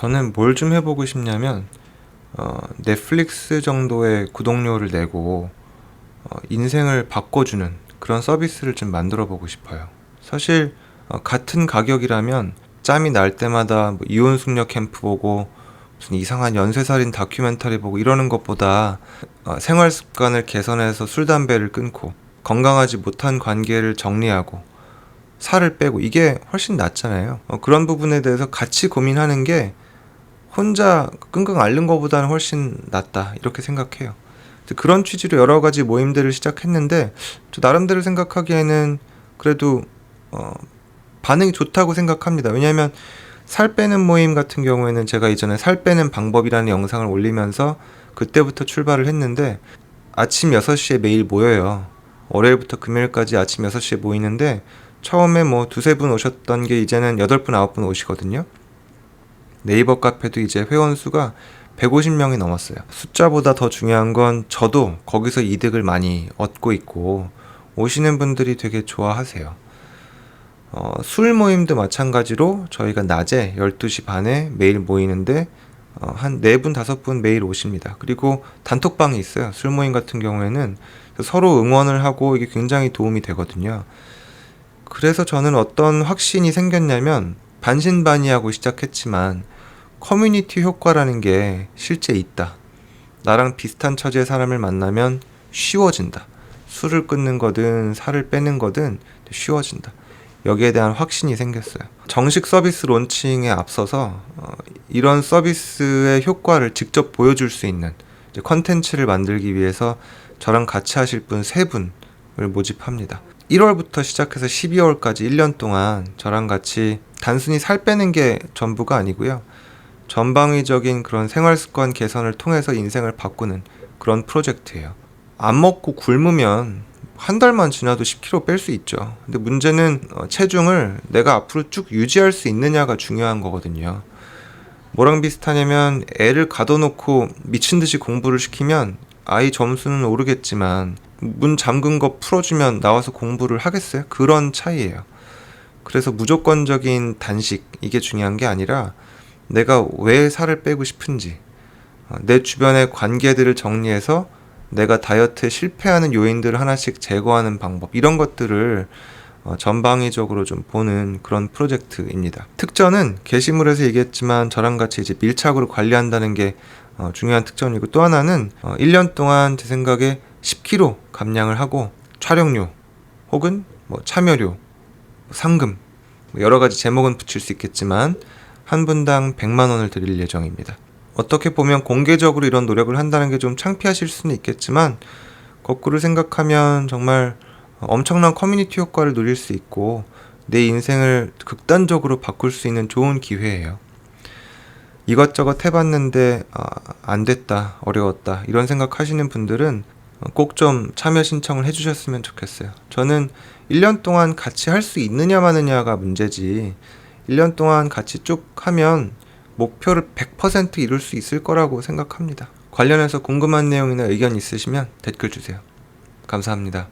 저는 뭘 좀 해보고 싶냐면 어, 넷플릭스 정도의 구독료를 내고 어, 인생을 바꿔주는 그런 서비스를 좀 만들어 보고 싶어요. 사실 어, 같은 가격이라면 짬이 날 때마다 뭐 이혼 숙녀 캠프 보고 무슨 이상한 연쇄살인 다큐멘터리 보고 이러는 것보다 어, 생활 습관을 개선해서 술 담배를 끊고 건강하지 못한 관계를 정리하고 살을 빼고 이게 훨씬 낫잖아요. 어, 그런 부분에 대해서 같이 고민하는 게 혼자 끙끙 앓는 것보다는 훨씬 낫다 이렇게 생각해요. 그런 취지로 여러 가지 모임들을 시작했는데 저 나름대로 생각하기에는 그래도 어, 반응이 좋다고 생각합니다. 왜냐하면 살 빼는 모임 같은 경우에는 제가 이전에 살 빼는 방법이라는 영상을 올리면서 그때부터 출발을 했는데 아침 6시에 매일 모여요. 월요일부터 금요일까지 아침 6시에 모이는데 처음에 뭐 두세 분 오셨던 게 이제는 8분, 9분 오시거든요. 네이버 카페도 이제 회원 수가 150명이 넘었어요. 숫자보다 더 중요한 건 저도 거기서 이득을 많이 얻고 있고 오시는 분들이 되게 좋아하세요. 어, 술 모임도 마찬가지로 저희가 낮에 12시 반에 매일 모이는데 어, 한 4분, 5분 매일 오십니다. 그리고 단톡방이 있어요. 술 모임 같은 경우에는 서로 응원을 하고 이게 굉장히 도움이 되거든요. 그래서 저는 어떤 확신이 생겼냐면 반신반의하고 시작했지만 커뮤니티 효과라는 게 실제 있다. 나랑 비슷한 처지의 사람을 만나면 쉬워진다. 술을 끊는 거든 살을 빼는 거든 쉬워진다. 여기에 대한 확신이 생겼어요. 정식 서비스 론칭에 앞서서 어, 이런 서비스의 효과를 직접 보여줄 수 있는 컨텐츠를 만들기 위해서 저랑 같이 하실 분 세 분을 모집합니다. 1월부터 시작해서 12월까지 1년 동안 저랑 같이 단순히 살 빼는 게 전부가 아니고요. 전방위적인 그런 생활 습관 개선을 통해서 인생을 바꾸는 그런 프로젝트예요. 안 먹고 굶으면 한 달만 지나도 10kg 뺄 수 있죠. 근데 문제는 어, 체중을 내가 앞으로 쭉 유지할 수 있느냐가 중요한 거거든요. 뭐랑 비슷하냐면 애를 가둬놓고 미친 듯이 공부를 시키면 아이 점수는 오르겠지만 문 잠근 거 풀어주면 나와서 공부를 하겠어요? 그런 차이예요. 그래서 무조건적인 단식 이게 중요한 게 아니라 내가 왜 살을 빼고 싶은지 어, 내 주변의 관계들을 정리해서 내가 다이어트에 실패하는 요인들을 하나씩 제거하는 방법 이런 것들을 어, 전방위적으로 좀 보는 그런 프로젝트입니다. 특전은 게시물에서 얘기했지만 저랑 같이 이제 밀착으로 관리한다는 게 어, 중요한 특전이고 또 하나는 어, 1년 동안 제 생각에 10kg 감량을 하고 촬영료 혹은 뭐 참여료, 상금 뭐 여러 가지 제목은 붙일 수 있겠지만 한 분당 100만 원을 드릴 예정입니다. 어떻게 보면 공개적으로 이런 노력을 한다는 게 좀 창피하실 수는 있겠지만 거꾸로 생각하면 정말 엄청난 커뮤니티 효과를 누릴 수 있고 내 인생을 극단적으로 바꿀 수 있는 좋은 기회예요. 이것저것 해봤는데 아, 안 됐다, 어려웠다 이런 생각하시는 분들은 꼭 좀 참여 신청을 해주셨으면 좋겠어요. 저는 1년 동안 같이 할 수 있느냐 마느냐가 문제지 1년 동안 같이 쭉 하면 목표를 100% 이룰 수 있을 거라고 생각합니다. 관련해서 궁금한 내용이나 의견 있으시면 댓글 주세요. 감사합니다.